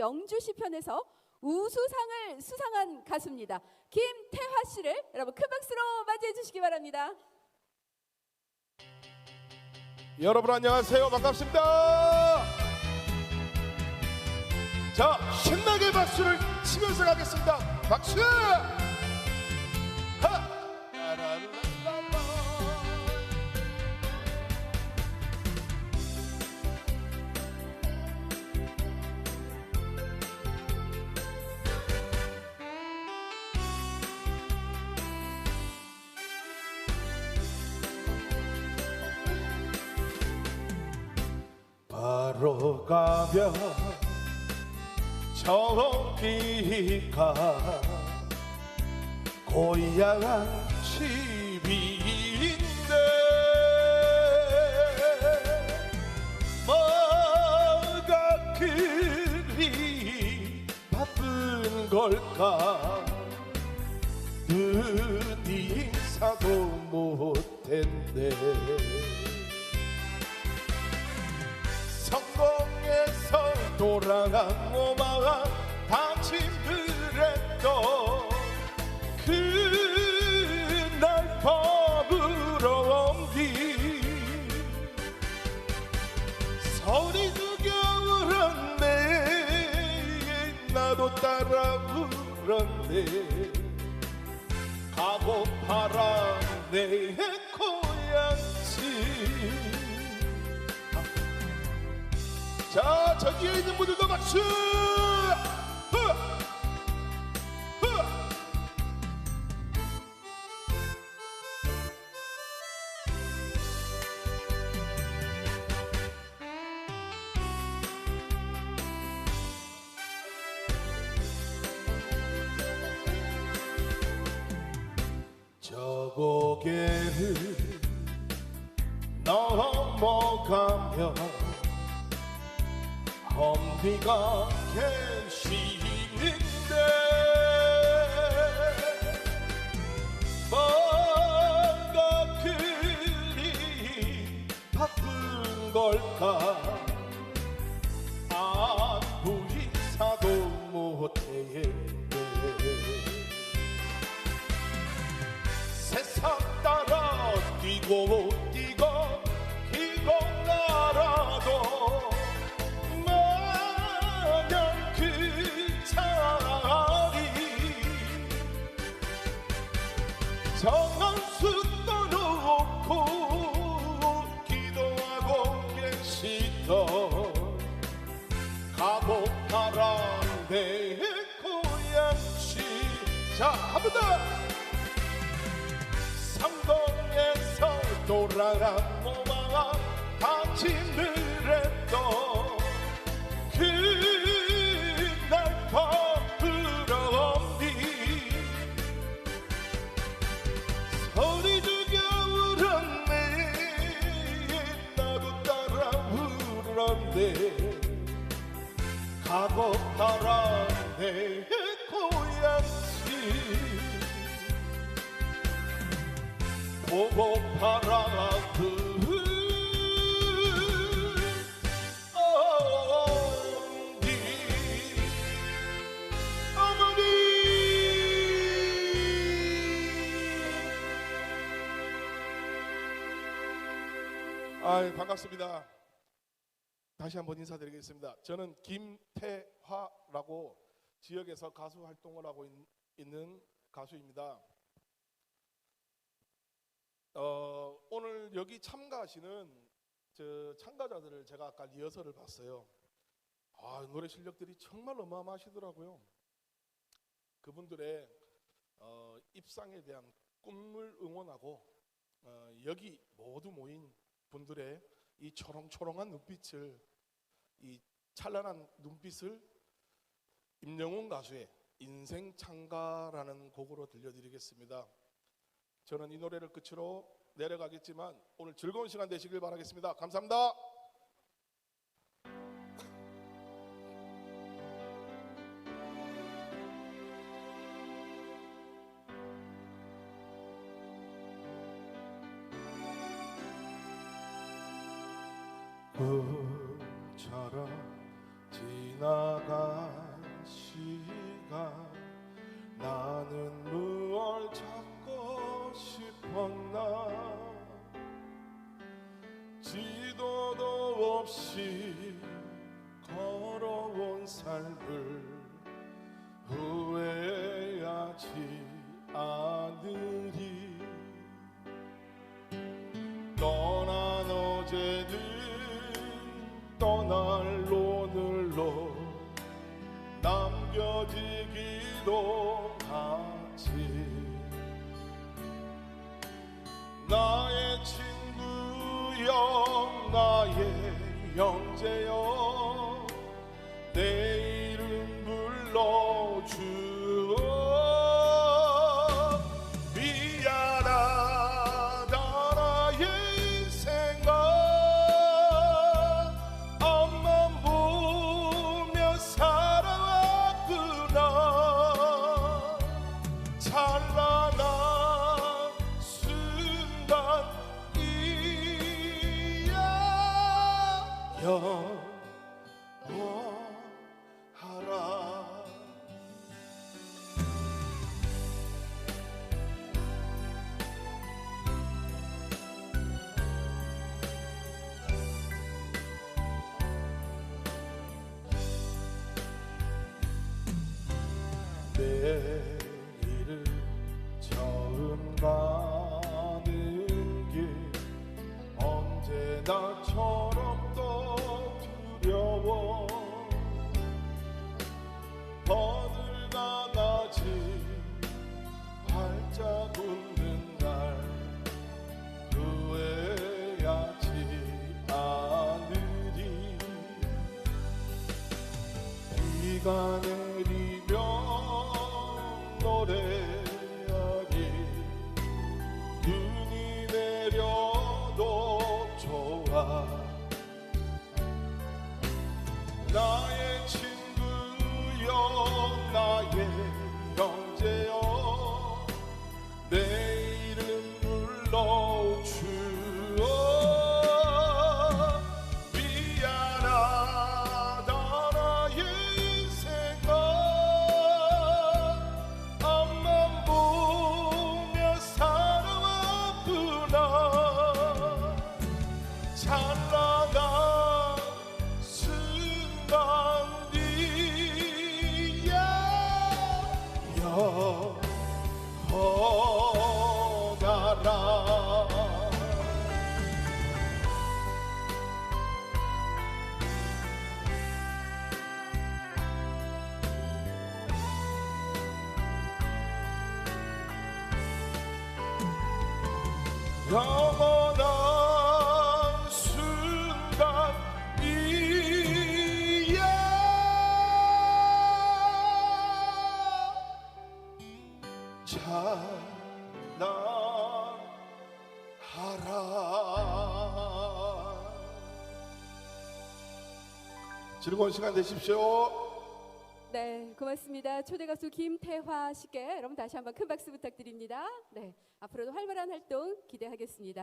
영주 시편에서 우수상을 수상한 가수입니다. 김태화 씨를 여러분 큰 박수로 맞이해 주시기 바랍니다. 여러분 안녕하세요 반갑습니다 자 신나게 박수를 치면서 가겠습니다 박수 바로 가면 저기가 고향 집인데 뭐가 그리 바쁜 걸까? 눈이 인사도 못했네 성공해서 돌아간 오마가 당신들했던 그날 밤으로 옮기 소리 죽여울었네 나도 따라 울었네. 가고파라 내 자 저기에 있는 분들도 박수 흐! 흐! 저 고개를 넘어가면 엄니가 계시는데 뭔가 그리 바쁜 걸까? 안부 인사도 못해. 세상 따라 뛰고 가고 가라 내 고향시 자 한 번더 성동에서 돌아간 모마가 당신들했던 가라 내 고향시 보고 파라 그. 어디 어머니. 아 반갑습니다 다시 한번 인사드리겠습니다 저는 김태화라고 지역에서 가수 활동을 하고 있- 있는 가수입니다 어, 오늘 여기 참가하시는 저 참가자들을 제가 아까 리허설을 봤어요. 아, 노래 실력들이 정말 어마어마하시더라고요. 그분들의 어, 입상에 대한 꿈을 응원하고 어, 여기 모두 모인 분들의 이 초롱초롱한 눈빛을 이 찬란한 눈빛을 임영웅 가수의 인생 창가라는 곡으로 들려드리겠습니다. 저는 이 노래를 끝으로 내려가겠지만 오늘 즐거운 시간 되시길 바라겠습니다. 감사합니다. 꿈 지나간 시간 나는 무얼 찾고 싶었나? 지도도 없이 걸어온 삶을 후회하지 않으리. 떠난 어제들 남겨지기도 하지. 나의 친구여 나의 형제여 내 이름 불러주 영원하라. 내일을 처음 가 비가 내리면 노래 영원 즐거운 시간 되십시오. 네, 고맙습니다. 초대 가수 김태화 씨께 여러분 다시 한번 큰 박수 부탁드립니다. 네, 앞으로도 활발한 활동 기대하겠습니다.